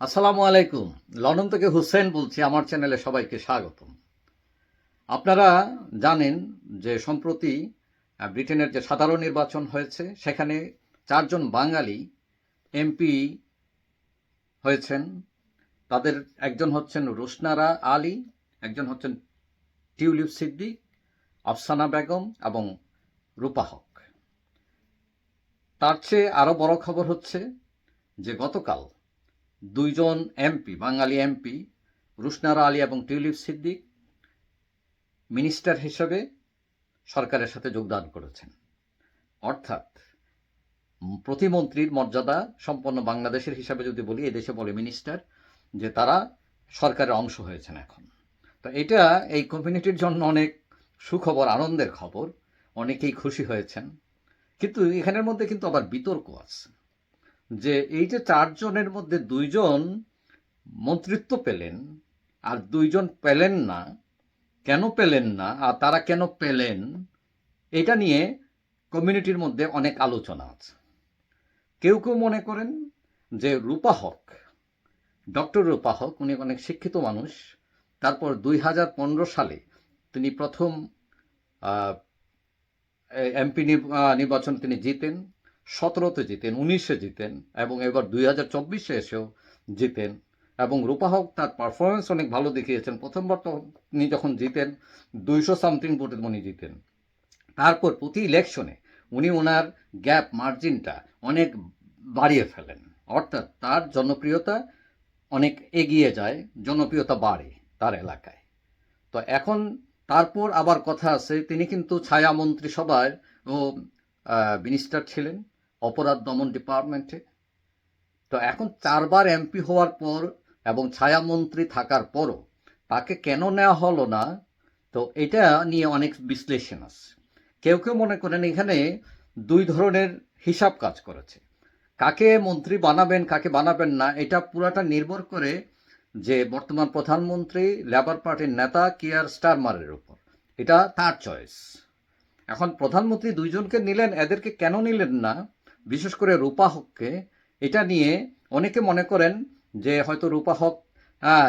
আসসালামু আলাইকুম। লন্ডন থেকে হুসেন বলছি, আমার চ্যানেলে সবাইকে স্বাগতম। আপনারা জানেন যে সম্প্রতি ব্রিটেনের যে সাধারণ নির্বাচন হয়েছে, সেখানে চারজন বাঙালি এমপি হয়েছেন। তাদের একজন হচ্ছেন রুশনারা আলী, একজন হচ্ছেন টিউলিপ সিদ্দিক, আফসানা বেগম এবং রূপা হক। তার চেয়ে আরও বড় খবর হচ্ছে যে গতকাল দুইজন এমপি, বাঙালি এমপি, রুশনারা আলী এবং টিউলিপ সিদ্দিক, মিনিস্টার হিসেবে সরকারের সাথে যোগদান করেছেন। অর্থাৎ প্রতিমন্ত্রীর মর্যাদা সম্পন্ন বাংলাদেশের হিসাবে যদি বলি এদেশে বলে মিনিস্টার, যে তারা সরকারের অংশ হয়েছেন এখন। তো এটা এই কমিউনিটির জন্য অনেক সুখবর, আনন্দের খবর। অনেকেই খুশি হয়েছেন। কিন্তু এখানের মধ্যে কিন্তু আবার বিতর্ক আছে। যে এই যে চারজনের মধ্যে দুইজন মন্ত্রিত্ব পেলেন আর দুইজন পেলেন না, কেন পেলেন না আর তারা কেন পেলেন, এটা নিয়ে কমিউনিটির মধ্যে অনেক আলোচনা আছে। কেউ কেউ মনে করেন যে রূপা হক, ডক্টর রূপা হক, উনি অনেক শিক্ষিত মানুষ, তারপর দুই হাজার পনেরো সালে তিনি প্রথম এমপি নির্বাচন তিনি জিতেন। সতেরোতে জিতেন, উনিশে জিতেন এবং এবার দুই হাজার চব্বিশে এসেও জিতেন। এবং রূপা হক তার পারফরমেন্স অনেক ভালো দেখিয়েছেন। প্রথমবার তো উনি যখন জিতেন, দুইশো সামথিং ভোটে উনি জিতেন। তারপর প্রতি ইলেকশনে উনি ওনার গ্যাপ মার্জিনটা অনেক বাড়িয়ে ফেলেন। অর্থাৎ তার জনপ্রিয়তা অনেক এগিয়ে যায়, জনপ্রিয়তা বাড়ে তার এলাকায়। তো এখন তারপর আবার কথা আছে, তিনি কিন্তু ছায়া মন্ত্রিসভার ও মিনিস্টার ছিলেন। অপরাধ দমন ডিপার্টমেন্টে তো এখন চারবার এমপি হওয়ার পর এবং ছায়ামন্ত্রী থাকার পরও তাকে কেন নেওয়া হলো না, তো এটা নিয়ে অনেক বিশ্লেষণ আছে। কেউ কেউ মনে করেন এখানে দুই ধরনের হিসাব কাজ করেছে। কাকে মন্ত্রী বানাবেন, কাকে বানাবেন না, এটা পুরাটা নির্ভর করে যে বর্তমান প্রধানমন্ত্রী লেবার পার্টির নেতা কিয়ার স্টারমারের উপর। এটা তার চয়েস এখন প্রধানমন্ত্রী দুইজনকে নিলেন, এদেরকে কেন নিলেন না বিশেষ করে রূপা হককে, এটা নিয়ে অনেকে মনে করেন যে হয়তো রূপা হক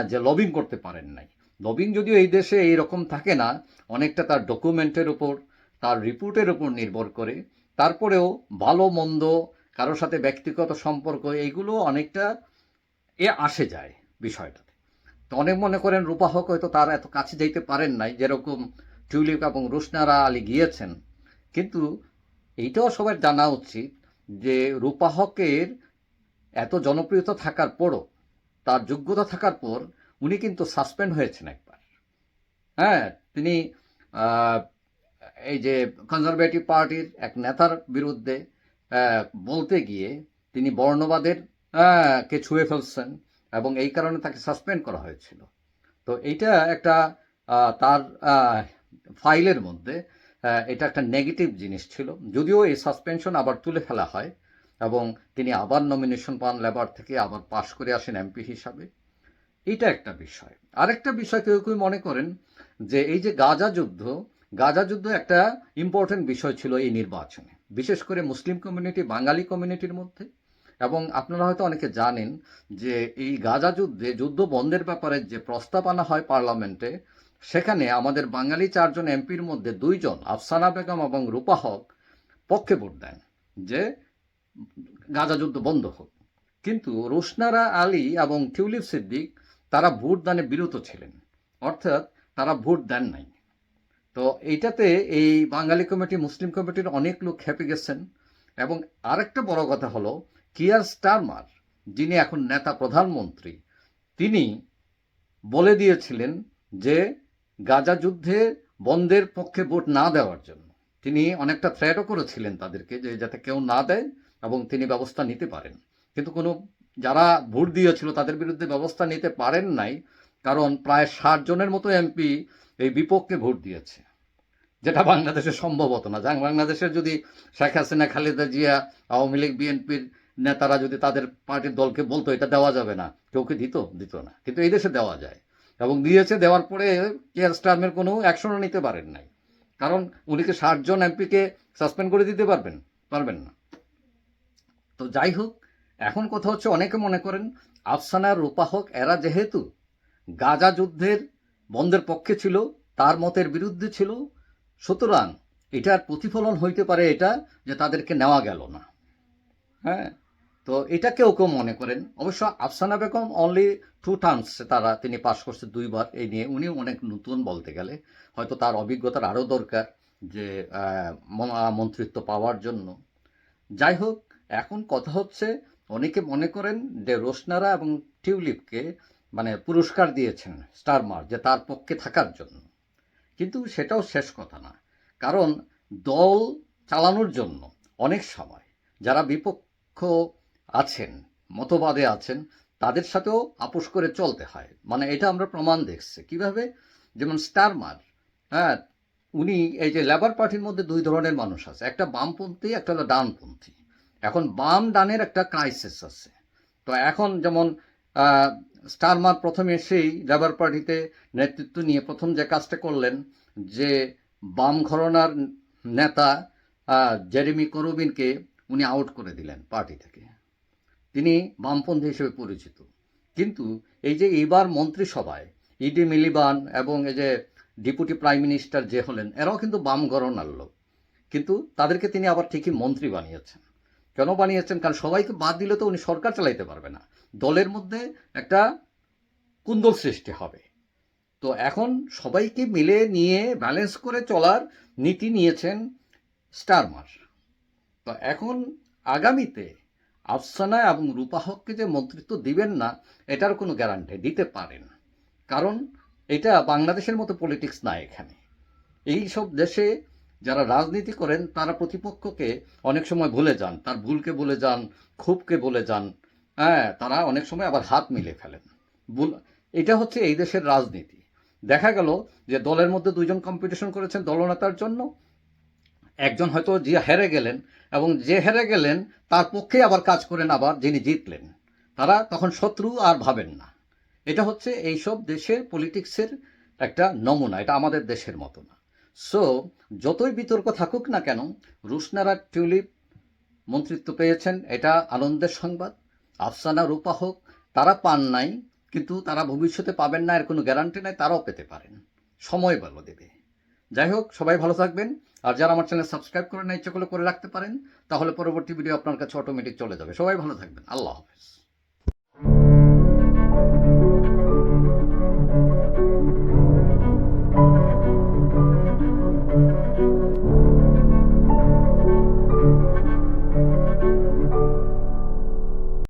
যে লবিং করতে পারেন নাই। লবিং যদিও এই দেশে এই রকম থাকে না, অনেকটা তার ডকুমেন্টের উপর, তার রিপোর্টের উপর নির্ভর করে। তারপরেও ভালো, মন্দ কারোর সাথে ব্যক্তিগত সম্পর্ক, এইগুলো অনেকটা এ আসে যায় বিষয়টাতে। তো অনেক মনে করেন রূপা হক হয়তো তার এত কাছে যাইতে পারেন নাই, যেরকম টিউলিপ এবং রুশনারা আলী গিয়েছেন। কিন্তু এইটাও সবার জানা উচিত যে রূপা হকের এত জনপ্রিয়তা থাকার পরও, তার যোগ্যতা থাকার পর উনি কিন্তু সাসপেন্ড হয়েছেন একবার। হ্যাঁ তিনি এই যে কনজারভেটিভ পার্টির এক নেতার বিরুদ্ধে বলতে গিয়ে তিনি বর্ণবাদের কে ছুঁয়ে ফেলছেন এবং এই কারণে তাকে সাসপেন্ড করা হয়েছিল। তো এইটা একটা তার ফাইলের মধ্যে এটা একটা নেগেটিভ জিনিস ছিল। যদিও এই সাসপেনশন আবার তুলে ফেলা হয় এবং তিনি আবার নমিনেশন পান লেবার থেকে আবার পাশ করে আসেন এমপি হিসাবে। এটা একটা বিষয়। আরেকটা বিষয় কেউ কেউ মনে করেন যে এই যে গাজা যুদ্ধ গাজা যুদ্ধ একটা ইম্পর্টেন্ট বিষয় ছিল এই নির্বাচনে। বিশেষ করে মুসলিম কমিউনিটি বাঙালি কমিউনিটির মধ্যে। এবং আপনারা হয়তো অনেকে জানেন যে এই গাজা যুদ্ধে, যুদ্ধ বন্ধের ব্যাপারে যে প্রস্তাব আনা হয় পার্লামেন্টে সেখানে আমাদের বাঙালি চারজন এমপির মধ্যে দুইজন আফসানা বেগম এবং রূপা হক পক্ষে ভোট দেন যে গাজা যুদ্ধ বন্ধ হোক। কিন্তু রোশনারা আলী এবং টিউলিপ সিদ্দিক তারা ভোট দানে বিরত ছিলেন, অর্থাৎ তারা ভোট দেন নাই। তো এইটাতে এই বাঙালি কমিটি, মুসলিম কমিটির অনেক লোক খেপে গেছেন এবং আরেকটা বড় কথা হলো, কিয়ার স্টারমার, যিনি এখন নেতা প্রধানমন্ত্রী, তিনি বলে দিয়েছিলেন যে গাজা যুদ্ধে বন্ধের পক্ষে ভোট না দেওয়ার জন্য। তিনি অনেকটা থ্রেটও করেছিলেন তাদেরকে যে যাতে কেউ না দেয় এবং তিনি ব্যবস্থা নিতে পারেন। কিন্তু কোনো, যারা ভোট দিয়েছিল তাদের বিরুদ্ধে ব্যবস্থা নিতে পারেন নাই, কারণ প্রায় ষাট জনের মতো এমপি এই বিপক্ষে ভোট দিয়েছে। যেটা বাংলাদেশে সম্ভব হতো না বাংলাদেশের যদি শেখ হাসিনা, খালেদা জিয়া, আওয়ামী লীগ, বিএনপির নেতারা যদি তাদের পার্টির দলকে বলতো, এটা দেওয়া যাবে না। কেউ কি দিত? দিত না। কিন্তু এই দেশে দেওয়া যায়। এবং দিয়েছে, দেওয়ার পরে কেয়ার স্টার্মের কোনো অ্যাকশনও নিতে পারেন নাই। কারণ উনি কি ষাটজন এমপিকে সাসপেন্ড করে দিতে পারবেন? পারবেন না। তো যাই হোক, এখন কথা হচ্ছে অনেকে মনে করেন আফসানার রূপাহক এরা যেহেতু গাজা যুদ্ধের বন্ধের পক্ষে ছিল, তার মতের বিরুদ্ধে ছিল, সুতরাং এটার প্রতিফলন হইতে পারে এটা যে তাদেরকে নেওয়া গেল না। হ্যাঁ? তো এটা কেউ কেউ মনে করেন। অবশ্য Afsana Begum only two terms তারা তিনি পাশ করছে দুইবার। এই নিয়ে উনি অনেক নতুন বলতে গেলে। হয়তো তার অভিজ্ঞতার আরও দরকার যে মন্ত্রিত্ব পাওয়ার জন্য। যাই হোক, এখন কথা হচ্ছে অনেকে মনে করেন যে রোশনারা এবং টিউলিপকে মানে পুরস্কার দিয়েছেন স্টারমার, যে তার পক্ষে থাকার জন্য। কিন্তু সেটাও শেষ কথা না। কারণ দল চালানোর জন্য অনেক সময় যারা বিপক্ষ আছেন, মতবাদে আছেন, তাদের সাথেও আপোষ করে চলতে হয়। মানে এটা আমরা প্রমাণ দেখছি। কীভাবে? যেমন স্টারমার হ্যাঁ উনি এই যে লেবার পার্টির মধ্যে দুই ধরনের মানুষ আছে। একটা বামপন্থী, একটা হলো ডানপন্থী। এখন বাম ডানের একটা ক্রাইসিস আছে। তো এখন যেমন স্টারমার প্রথমে সেই লেবার পার্টিতে নেতৃত্ব নিয়ে প্রথম যে কাজটা করলেন, যে বাম ঘরনার নেতা জেরেমি করবিনকে উনি আউট করে দিলেন পার্টি থেকে। তিনি বামপন্থী হিসেবে পরিচিত। কিন্তু এই যে এবার মন্ত্রিসভায় ইডি মিলিবান এবং এই যে ডেপুটি প্রাইম মিনিস্টার যে হলেন, এরাও কিন্তু বাম ঘরনার লোক। কিন্তু তাদেরকে তিনি আবার ঠিকই মন্ত্রী বানিয়েছেন। কেন বানিয়েছেন? কারণ সবাইকে বাদ দিলে তো উনি সরকার চালাইতে পারবে না। দলের মধ্যে একটা কুন্দল সৃষ্টি হবে। তো এখন সবাইকে মিলে নিয়ে ব্যালেন্স করে চলার নীতি নিয়েছেন স্টারমার। তো এখন আগামীতে আফসানা এবং রূপাহককে যে মন্ত্রিত্ব দিবেন না, এটার কোনো গ্যারান্টি দিতে পারেন। কারণ এটা বাংলাদেশের মতো পলিটিক্স না এখানে। এই সব দেশে যারা রাজনীতি করেন, তারা প্রতিপক্ষকে অনেক সময় ভুলে যান, তার ভুলকে বলে যান, ক্ষোভকে বলে যান হ্যাঁ তারা অনেক সময় আবার হাত মিলে ফেলেন। ভুল, এটা হচ্ছে এই দেশের রাজনীতি। দেখা গেল যে দলের মধ্যে দুইজন কম্পিটিশন করেছেন দলনেতার জন্য একজন হয়তো যে হেরে গেলেন এবং যে হেরে গেলেন, তার পক্ষে আবার কাজ করেন আবার যিনি জিতলেন। তারা তখন শত্রু আর ভাবেন না। এটা হচ্ছে এইসব দেশের পলিটিক্সের একটা নমুনা, এটা আমাদের দেশের মতো না। সো যতই বিতর্ক থাকুক না কেন, রুশনারা টিউলিপ মন্ত্রিত্ব পেয়েছেন, এটা আনন্দের সংবাদ। আফসানা রূপা হোক, তারা পান নাই, কিন্তু তারা ভবিষ্যতে পাবেন না, এর কোনো গ্যারান্টি নাই, তারাও পেতে পারেন। সময় ভালো দেবে। যাই হোক, সবাই ভালো থাকবেন। আর যারা আমার চ্যানেল সাবস্ক্রাইব করে না, ইচ্ছে করে রাখতে পারেন, তাহলে পরবর্তী ভিডিও আপনার কাছে অটোমেটিক চলে যাবে। সবাই ভালো থাকবেন। আল্লাহ হাফেজ।